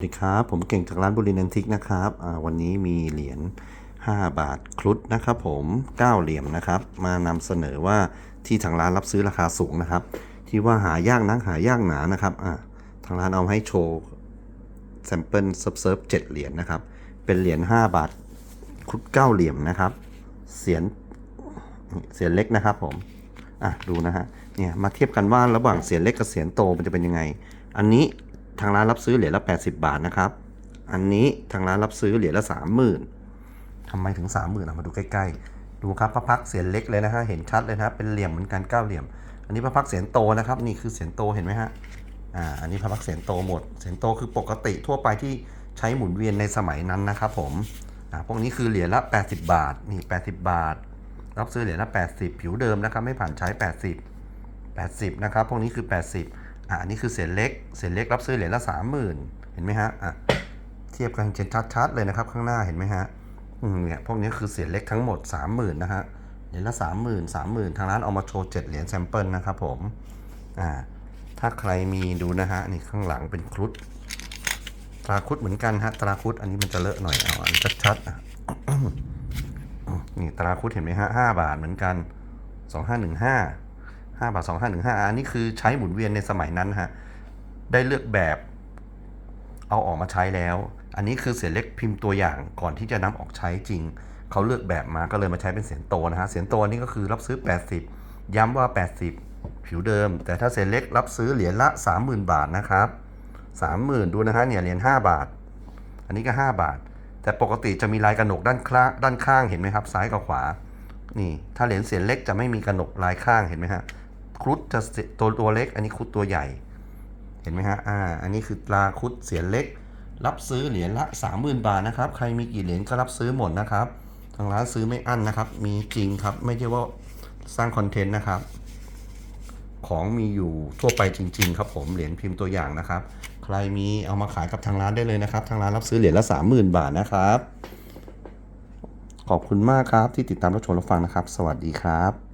สวัสดีครับ ผมเก่งจากร้านบุรีนันทิกนะครับวันนี้มีเหรียญ5 บาทครุฑนะครับผม9เหลี่ยมนะครับ มานำเสนอว่าที่ทางร้านรับซื้อราคาสูงนะครับ ที่ว่าหายากนักหายากหนานะครับทางร้านเอาให้โชว์แซมเปิลเซิร์ฟเซิร์ฟเจ็ดเหรียญนะครับ เป็นเหรียญ5บาทครุฑ9เหลี่ยมนะครับเสียนเสียนเล็กนะครับผมอะดูนะฮะเนี่ยมาเทียบกันว่าระหว่างเสียนเล็กกับเสียนโตมันจะเป็นยังไง อันนี้ ทางร้านรับซื้อเหรียญละ 80 บาทนะครับ อันนี้ทางร้านรับซื้อเหรียญละ 30,000ทำไมถึง 30,000อะมาดูใกล้ๆ ดูครับพระพักเสียนเล็กเลยนะฮะ เห็นชัดเลยนะเป็นเหลี่ยมเหมือนกันเก้าเหลี่ยม อันนี้พระพักเสียนโตนะครับ นี่คือเสียนโตเห็นไหมฮะ อ่า อันนี้พระพักเสียนโตหมด เสียนโตคือปกติทั่วไปที่ใช้หมุนเวียนในสมัยนั้นนะครับผม อ่า พวกนี้คือเหรียญละ 80 บาท นี่ 80 บาท รับซื้อเหรียญละ 80 ผิวเดิมนะครับ ไม่ผ่านใช้ 80 80 นะครับ พวกนี้คือ 80 อะอันนี้คือเศษเล็ก เศษเล็กรับซื้อเหรียญละ30,000เห็นไหมฮะอะเทียบกันเห็นชัดๆเลยนะครับ ข้างหน้าเห็นไหมฮะเนี่ยพวกนี้คือเศษเล็กทั้งหมด30,000นนะฮะเหรียญละ30,000 30,000ทางร้านเอามาโชว์7เหรียญแซมเปิลนะครับผมอ่าถ้าใครมีดูนะฮะนี่ข้างหลังเป็นครุฑตราครุฑเหมือนกันฮะตราครุฑอันนี้มันจะเลอะหน่อยเอาอันชัดๆอะนี่ตราครุฑเห็นไหมฮะห้าบาทเหมือนกันสองห้าหนึ่งห้า ห้าบาทสองห้าหนึ่งห้าอันนี้คือใช้หมุนเวียนในสมัยนั้นฮะได้เลือกแบบเอาออกมาใช้แล้ว อันนี้คือเสียนเล็กพิมพ์ตัวอย่างก่อนที่จะนำออกใช้จริง เขาเลือกแบบมาก็เลยมาใช้เป็นเสียนโตนะฮะเสียนโตอันนี้ก็คือรับซื้อ 80 ย้ำว่า 80 ผิวเดิม แต่ถ้าเสียนเล็กรับซื้อเหรียญละ 30,000 บาทนะครับ30,000 ดูนะฮะเนี่ยเหรียญ5บาท อันนี้ก็ 5 บาท แต่ปกติจะมีลายกระหนกด้านข้างด้านข้างเห็นไหมครับ ซ้ายกับขวา นี่ ถ้าเหรียญเสียนเล็กจะไม่มีกระหนกลายข้างเห็นไหมฮะ ครุฑจะตัวตัวเล็ก อันนี้ครุฑตัวใหญ่ เห็นไหมฮะอ่าอันนี้คือตราครุฑเสียนเล็ก รับซื้อเหรียญละ 30,000 บาทนะครับใครมีกี่เหรียญก็รับซื้อหมดนะครับทางร้านซื้อไม่อั้นนะครับ มีจริงครับไม่ใช่ว่าสร้างคอนเทนต์นะครับ ของมีอยู่ทั่วไปจริง ๆ ครับผมเหรียญพิมพ์ตัวอย่างนะครับ ใครมีเอามาขายกับทางร้านได้เลยนะครับ ทางร้านรับซื้อเหรียญละ 30,000 บาทนะครับ ขอบคุณมากครับที่ติดตามรับชมรับฟังนะครับ สวัสดีครับ